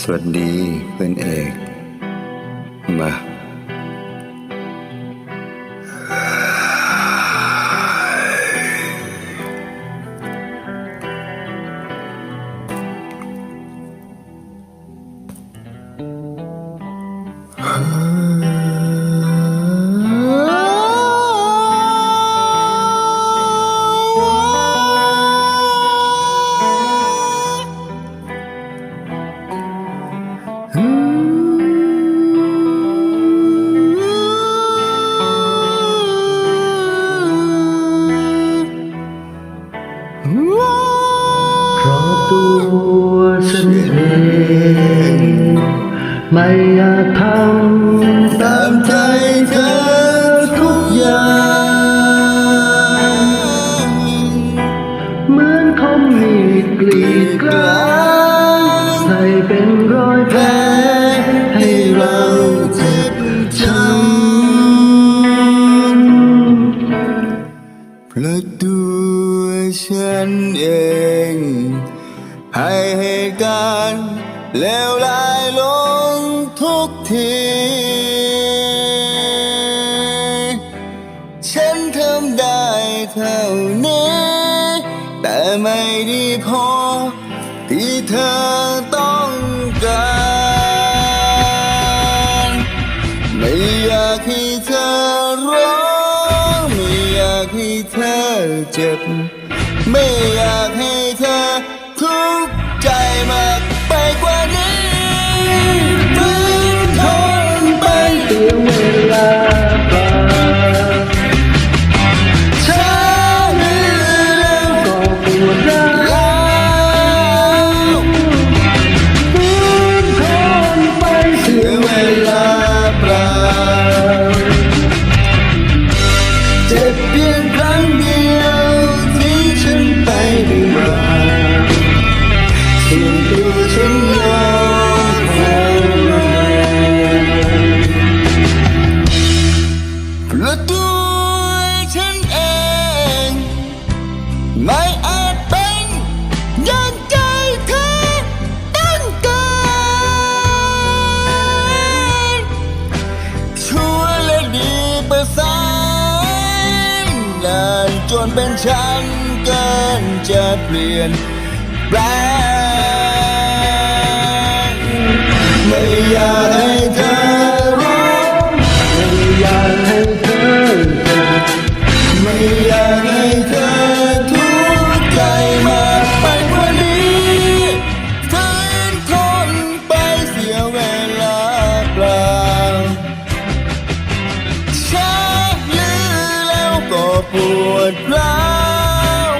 สวัสดีเพื่อนเอก มาเตัวฉันเอง ไม่อยากทำตามใจเธอทุกอย่าง เหมือนคมมีดกรีดกลางใส่เป็นรอยแผลให้เราเจ็บช้ำเพราะตัวฉันเอง ให้เหตุการณ์เลวร้ายลงทุกที ฉันทำได้เท่านี้ แต่ไม่ดีพอ ที่เธอต้องการ ไม่อยากให้เธอร้องไม่อยากให้เธอเจ็บ ไม่อยากให้เธอ พียงครั้งเดียวที่ฉันไปดีกว่าส่วนตัวฉันยอมเพราะตัวฉันเองไม่ ส่วนเป็นฉันเกินจะเปลี่ยนแปลงไม่อยากให้ ปวดร้าว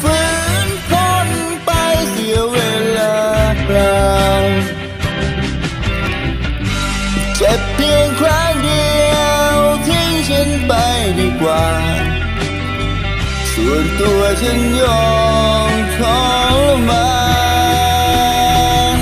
ฝืนทนไปเสียเวลาเปล่าเจ็บเพียงครั้งเดียวทิ้งฉันไปดีกว่า ส่วนตัวฉันยอมทรมาน